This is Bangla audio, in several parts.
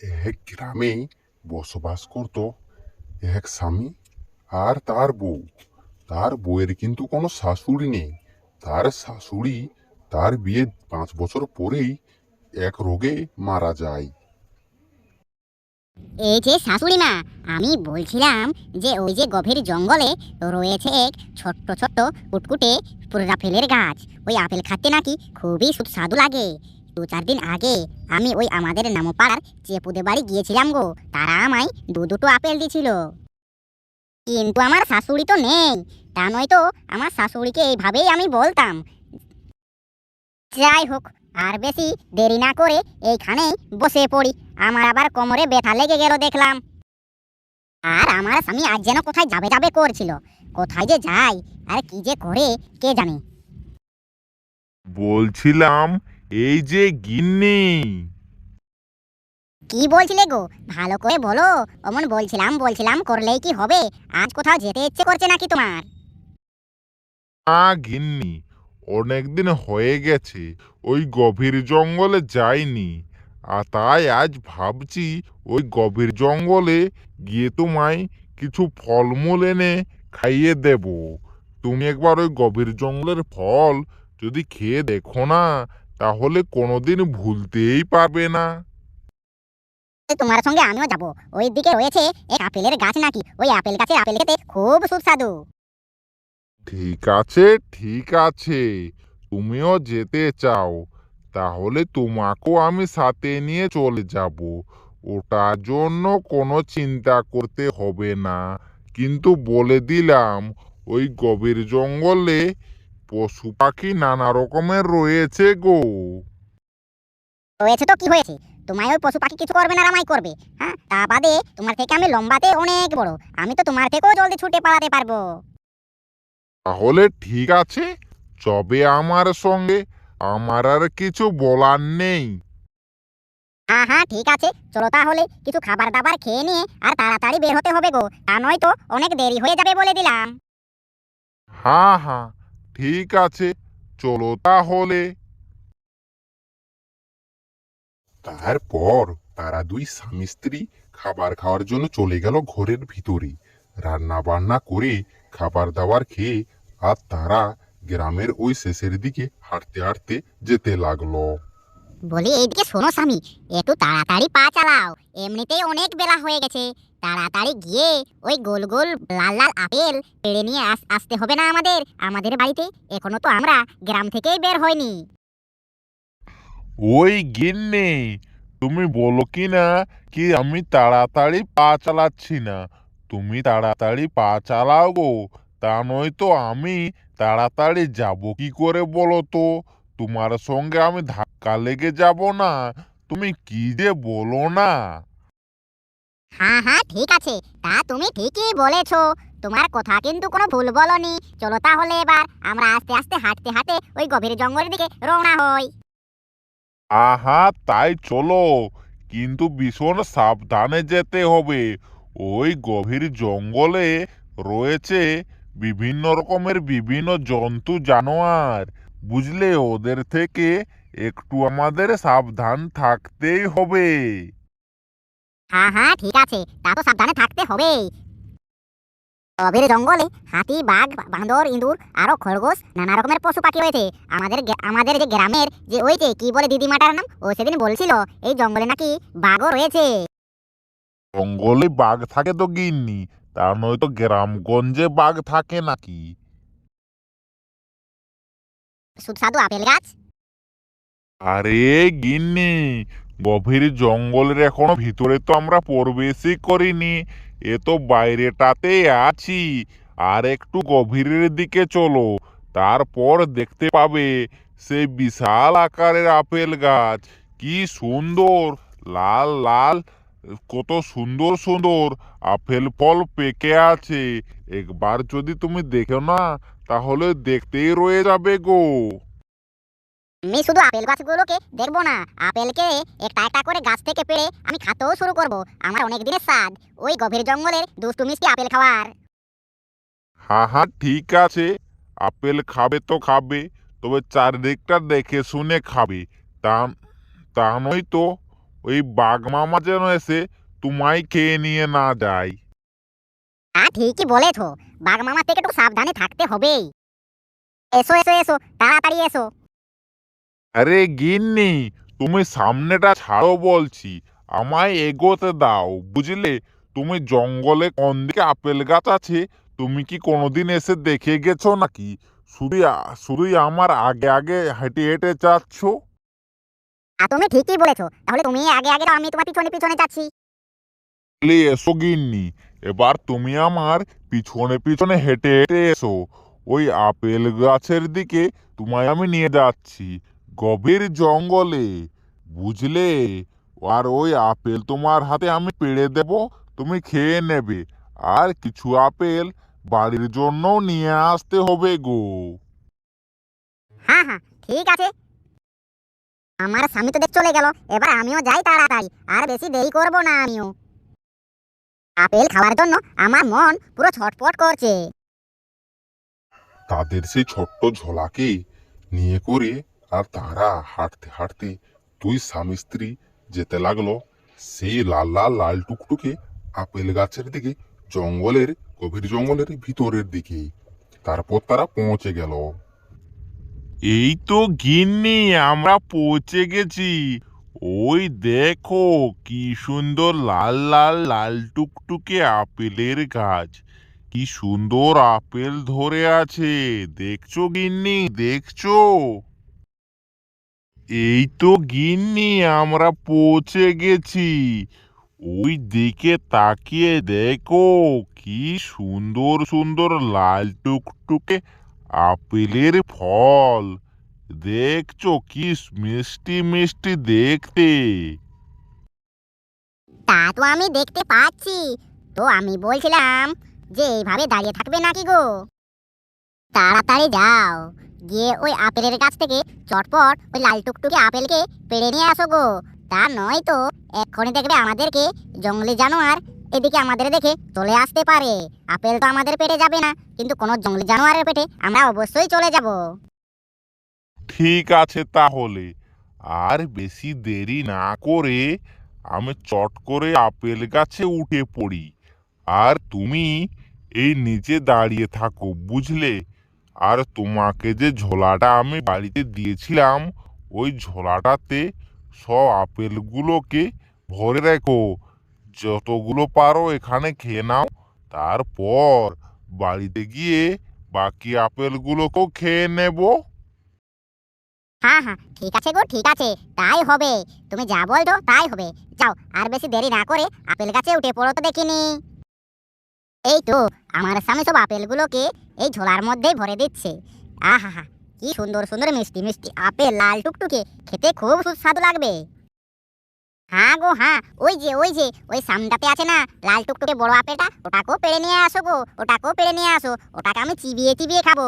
এক গ্রামে বসবাস করত এক স্বামী আর তার বউ। তার বউয়ের কিন্তু কোনো শাশুড়ি নেই। তার শাশুড়ি তার বিয়ে পাঁচ বছর পরেই এক রোগে মারা যায়। এই যে শাশুড়ি মা, আমি বলছিলাম যে ওই যে গভীর জঙ্গলে রয়েছে এক ছোট্ট ছোট্ট কুটকুটে আপেলের গাছ। ওই আপেল খাতে নাকি, খুবই সুস্বাদু লাগে। দু চার দিন আগে আমি ওই আমাদের নামপাড়ার চেপুদের বাড়ি গিয়েছিলাম গো। তারা আমায় দু দুটো আপেল দিছিল কিন্তু আমার শাশুড়ি তো নেই। তা নয় তো আমার শাশুড়িকে এইভাবেই আমি বলতাম। যাই হোক, আর বেশি দেরি না করে এইখানেই বসে পড়ি। আমার আবার কোমরে ব্যথা লেগে গেল দেখলাম। আর আমার স্বামী আজ যেন কোথায় যাবে যাবে করছিল। কোথায় যে যায়, আর কি যে করে, কে জানে? বলছিলাম এই যে গিন্নি। কি বলছিলে গো? ভালো করে বলো। অমন বলছিলাম বলছিলাম করলেই কি হবে? আজ কোথাও যেতে ইচ্ছে করছে নাকি তোমার? আ গিন্নি অনেকদিন হয়ে গেছে ওই গভীর জঙ্গলে যাইনি। আর তাই আজ ভাবছি ওই গভীর জঙ্গলে গিয়ে তোমায় কিছু ফলমূল এনে খাইয়ে দেব। তুমি একবার ওই গভীর জঙ্গলের ফল যদি খেয়ে দেখো না তাহলে কোনোদিন ভুলতেই পারবে না। তোমার সঙ্গে আমিও যাব। ওই দিকে রয়েছে এক আপেলের গাছ নাকি? ওই আপেল গাছে আপেল খেতে খুব সুস্বাদু। ঠিক আছে ঠিক আছে। তুমিও যেতে চাও। তাহলে তোমাকেও আমি সাথে নিয়ে চলে যাব। ওটার জন্য কোনো চিন্তা করতে হবে না। কিন্তু বলে দিলাম ওই গভীর জঙ্গলে পশু পাখি নানা রকমের রয়েছে গো। রয়েছে তো কি হয়েছে? তোমায় ওই পশু পাখি কিছু করবে না আমায় করবে। হ্যাঁ? তা বাদে তোমার থেকে আমি লম্বাতে অনেক বড়। আমি তো তোমার থেকেও জলদি ছুটে পালাতে পারব। তাহলে ঠিক আছে চবে আমার সঙ্গে। আমার আর কিছু বলার নেই। হ্যাঁ হ্যাঁ ঠিক আছে। চলো তাহলে কিছু খাবার দাবার খেয়ে নিয়ে আর তাড়াতাড়ি বের হতে হবে গো। তা নয়তো অনেক দেরি হয়ে যাবে বলে দিলাম। হ্যাঁ হ্যাঁ ঠিক আছে, চলো তাহলে। তারপর তারা দুই স্বামী স্ত্রী খাবার খাওয়ার জন্য চলে গেল ঘরের ভিতরে। রান্না বান্না করে খাবার দাবার খেয়ে আর তারা গ্রামের ওই শেষের দিকে হাঁটতে হাঁটতে যেতে লাগল। বলি, এইদিকে শোনো স্বামী, একটু তাড়াতাড়ি পা চালাও। এমনিতেই অনেক বেলা হয়ে গেছে। তাড়াতাড়ি গিয়ে ওই গোল গোল লাল লাল আপেল পেড়ে নিয়ে আস, আসতে হবে না আমাদের। আমাদের বাড়িতে এখনও তো আমরা গ্রাম থেকেই বের হয়নি ওই গিন্নি, তুমি বলো কি না কি আমি তাড়াতাড়ি পা চালাচ্ছি না? তুমি তাড়াতাড়ি পা চালাও গো, তা নয়তো আমি তাড়াতাড়ি যাব কি করে বলো তো? তোমার সঙ্গে আমি ধাক্কা লেগে যাব না, তুমি কি যে বলো না? হ্যাঁ হ্যাঁ ঠিক আছে। তা তুমি ঠিকই বলেছ। তোমার কথা কিন্তু কোনো ভুল বলনি। চলো তাহলে এবার আমরা আস্তে আস্তে হাঁটতে হাঁটতে ওই গভীর জঙ্গলের দিকে রওনা হই। আহা, তাই চলো। কিন্তু ভীষণ সাবধানে যেতে হবে। ওই গভীর জঙ্গলে রয়েছে বিভিন্ন রকমের বিভিন্ন জন্তু, জানোয়ার। বুঝলে, ওদের থেকে একটু আমাদের সাবধান থাকতেই হবে। হ্যাঁ হ্যাঁ ঠিক আছে। তা তো সাবধানে থাকতে হবেই। গভীর জঙ্গলে হাতি বাঘ বাঁদর ইঁদুর আরও খরগোশ নানা রকমের পশু পাখি রয়েছে। আমাদের আমাদের যে গ্রামের যে ওই যে কি বলে দিদিমাটার নাম ও সেদিন বলছিল এই জঙ্গলে নাকি বাঘও রয়েছে। জঙ্গলে বাঘ থাকে তো গিন্নি তা নয় তো গ্রামগঞ্জে বাঘ থাকে নাকি? সুস্বাদু আপেল গাছ। আরে গিন্নি গভীর জঙ্গলের এখনও ভিতরে তো আমরা প্রবেশই করিনি। এ তো বাইরেটাতেই আছি। আর একটু গভীরের দিকে চলো। তারপর দেখতে পাবে সেই বিশাল আকারের আপেল গাছ। কি সুন্দর! লাল লাল, কত সুন্দর সুন্দর আপেল ফল পেকে আছে। একবার যদি তুমি দেখো না, তাহলে দেখতেই রয়ে যাবে গো। আমি শুধু আপেল গাছগুলোকে দেখব না। আপেলকে একটা একটা করে গাছ থেকে পেড়ে আমি খাতেও শুরু করব। আমার অনেক দিনের স্বাদ। ওই গভীর জঙ্গলের দুষ্টু মিষ্টি আপেল খাওয়ার। হ্যাঁ হ্যাঁ ঠিক আছে। আপেল খাবে তো খাবে তবে চারিদিকটা দেখে শুনে খাবে। তা তা নয় তো ওই বাঘমামা যেন এসে তোমায় খেয়ে নিয়ে না যায়। তা ঠিকই বলেছ। বাঘ মামা থেকে একটু সাবধানে থাকতে হবেই। এসো এসো এসো তাড়াতাড়ি এসো। আরে গিন্নি তুমি সামনেটা ছাড়ো বলছি। আমায় এগোতে দাও বুঝলে? তুমি জঙ্গলে কোন দিকে আপেল গাছ আছে তুমি কি কোনোদিন এসে দেখে গেছো নাকি? শুধুই শুধুই আমার আগে আগে হেঁটে হেঁটে যাচ্ছ? তুমি ঠিকই বলেছ। তাহলে তুমি আগে আগে আমি তোমার পিছনে পিছনে যাচ্ছি। বলে এসো গিন্নি এবার তুমি আমার পিছনে পিছনে হেঁটে হেঁটে এসো। ওই আপেল গাছের দিকে তোমায় আমি নিয়ে যাচ্ছি। গভীর জঙ্গলে। বুঝলে? আর ওই আপেল তোমার হাতে আমি পেড়ে দেব তুমি খেয়ে নেবে। আর কিছু আপেল বাড়ির জন্যও নিয়ে আসতে হবে গো। হ্যাঁ হ্যাঁ ঠিক আছে। আমার স্বামী তো দেখ চলে গেল এবার আমিও যাই তাড়াতাড়ি আর বেশি দেরি করব না আমিও। আপেল খাওয়ার জন্য আমার মন পুরো ছটফট করছে। তাদের সেই ছোট্ট ঝোলাকে নিয়ে করে আর তারা হাঁটতে হাঁটতে দুই স্বামী স্ত্রী যেতে লাগল। সেই লাল লাল লাল টুকটুকে আপেল গাছের দিকে, জঙ্গলের, গভীর জঙ্গলের ভিতরের দিকে। তারপর তারা পৌঁছে গেল। এই তো গিন্নি, আমরা পৌঁছে গেছি। ওই দেখো কি সুন্দর লাল লাল লাল টুকটুকে আপেলের গাছ। কি সুন্দর আপেল ধরে আছে। দেখছ গিন্নি, দেখছ? এই তো গিন্নি, আমরা পৌঁছে গেছি। ওই দিকে তাকিয়ে দেখো, কি সুন্দর সুন্দর লাল টুকটুকে আপেলের ফল। দেখছ, কি মিষ্টি মিষ্টি দেখতে। তা তো আমি দেখতে পাচ্ছি। তো আমি বলছিলাম যে, এইভাবে দাঁড়িয়ে থাকবে নাকি গো? তাড়াতাড়ি যাও। গিয়ে ওই আপেলের গাছ থেকে চটপট ওই লাল টুকটুকে আপেলকে পেড়ে নিয়ে আসো গো। তা নয় তো, এক্ষুনি দেখবে আমাদেরকে জঙ্গলি জানোয়ার এদিকে আমাদের দেখে চলে আসতে পারে। আপেল তো আমাদের পেটে যাবে না, কিন্তু কোনো জঙ্গলি জানোয়ারের পেটে আমরা অবশ্যই চলে যাব। ঠিক আছে তাহলে, আর বেশি দেরি না করে আমি চট করে আপেল গাছে উঠে পড়ি। আর তুমি এই নিচে দাঁড়িয়ে থাকো, বুঝলে? আর তোমাকে যে ঝোলাটা আমি বাড়িতে দিয়েছিলাম, ওই ঝোলাটাতে সব আপেলগুলোকে ভরে রেখো। যতগুলো পারো এখানে খেয়ে নাও। তারপর বাড়িতে গিয়ে বাকি আপেলগুলোকেও খেয়ে নেব। হ্যাঁ হ্যাঁ ঠিক আছে গো, ঠিক আছে, তাই হবে। তুমি যা বলছো তাই হবে। যাও, আর বেশি দেরি না করে আপেল গাছে উঠে পড়ো তো দেখিনি। এই তো, আমার স্বামী সব আপেলগুলোকে এই ঝোলার মধ্যেই ভরে দিচ্ছে। আহা কি সুন্দর সুন্দর মিষ্টি মিষ্টি আপেল, লাল টুকটুকে খেতে খুব সুস্বাদু লাগবে। হ্যাঁ গো হ্যাঁ ওই যে ওই যে, ওই সামটাতে আছে না, লাল টুকটুকে বড় আপেলটা, ওটাকেও পেড়ে নিয়ে আসো গো, ওটাকেও পেড়ে নিয়ে আসো, ওটাকে আমি চিবিয়ে চিবিয়ে খাব।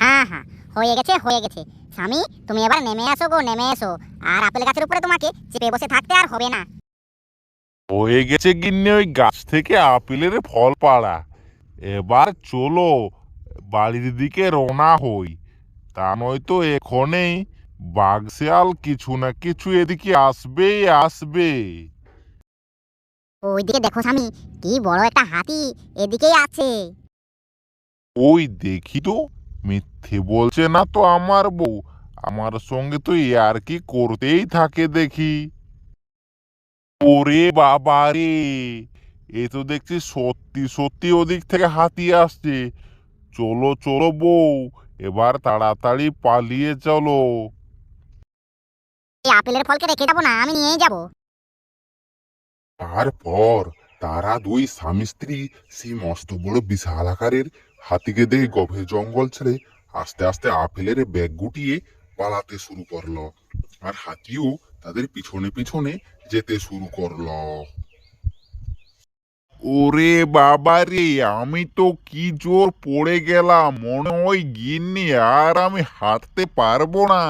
হ্যাঁ হ্যাঁ হয়ে গেছে হয়ে গেছে। স্বামী, তুমি এবার নেমে আসো গো, নেমে এসো। আর আপেল গাছের উপরে তোমাকে চেপে বসে থাকতে আর হবে না। হয়ে গেছে গিন্নি, ওই গাছ থেকে আপেলের ফল পাড়া। এবার চলো বাড়ির দিকে রওনা হই। তা নয়তো এখনেই বাঘ শেয়াল কিছু না কিছু এদিকে আসবেই আসবে। ওইদিকে দেখো স্বামী কি বড় একটা হাতি এদিকেই আছে। ওই দেখি তো মিথ্যে বলছে না তো আমার বউ। আমার সঙ্গে তো আর কি করতেই থাকে দেখি। ওরে বাবা রে এ তো দেখছি সত্যি সত্যি ওদিক থেকে হাতি আসছে। চলো চলো বউ এবার তাড়াতাড়ি পালিয়ে চলো। এই আপেলের ফলকে রেখে যাব না আমি নিয়েই যাব। তারপর তারা দুই স্বামী স্ত্রী সেই মস্ত বড় বিশাল আকারের হাতিকে দেখে গভীর জঙ্গল ছেড়ে আস্তে আস্তে আপেলের ব্যাগ গুটিয়ে পালাতে শুরু করল। আর হাতিও তাদের পিছনে পিছনে যেতে শুরু করল। ওরে বাবা রে আমি তো কি জোর পড়ে গেলাম মনে হয় গিন্নি আর আমি হাঁটতে পারব না।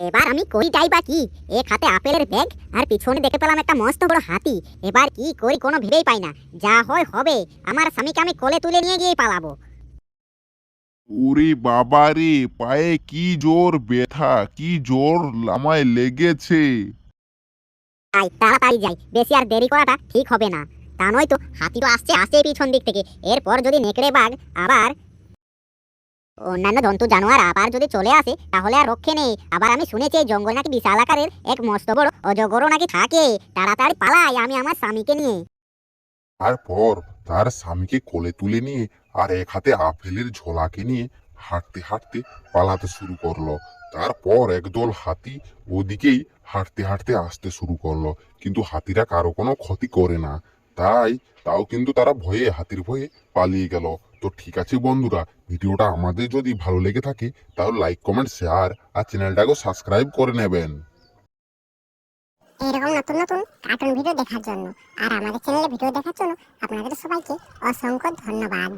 এবার আমি করি যাই বা কি? এক হাতে আপেলের ব্যাগ আর পিছনে দেখে পেলাম একটা মস্ত বড় হাতি। এবার কি করি কোনো ভেবেই পাই না। যা হয় হবে আমার স্বামীকে আমি কোলে তুলে নিয়ে গিয়ে পালাবো। ওরে বাবা রে পায়ে কি জোর ব্যথা কি জোর আমায় লেগেছে। যাই তাড়াতাড়ি যাই। বেশি আর দেরি করাটা ঠিক হবে না। তা নয় তো, হাতি তো আসছে আসছে পিছন দিক থেকে। এরপর যদি নেকড়ে বাঘ আবার অন্যান্য জন্তু জানোয়ার আবার যদি চলে আসে, তাহলে আর রক্ষে নেই। আবার আমি শুনেছি এই জঙ্গল নাকি বিশাল আকারের এক মস্ত বড় অজগরও নাকি থাকে। তাড়াতাড়ি পালাই আমি আমার স্বামীকে নিয়ে। তারপর তার স্বামীকে কোলে তুলে নিয়ে আর এক হাতে আপেলের ঝোলাকে নিয়ে হাঁটতে হাঁটতে পালাতে শুরু করল। তারপর একদল হাতি ওদিকেই হাঁটতে হাঁটতে আসতে শুরু করল। কিন্তু হাতিরা কারও কোনো ক্ষতি করে না। তাই তাও কিন্তু তারা ভয়ে হাতির ভয়ে পালিয়ে গেল। তো ঠিক আছে বন্ধুরা, ভিডিওটা আমাদের যদি ভালো লেগে থাকে, তাহলে লাইক কমেন্ট শেয়ার আর চ্যানেলটাকেও সাবস্ক্রাইব করে নেবেন। এরকম নতুন নতুন কার্টুন ভিডিও দেখার জন্য আর আমাদের চ্যানেলে ভিডিও দেখার জন্য আপনাদের সবাইকে অসংখ্য ধন্যবাদ।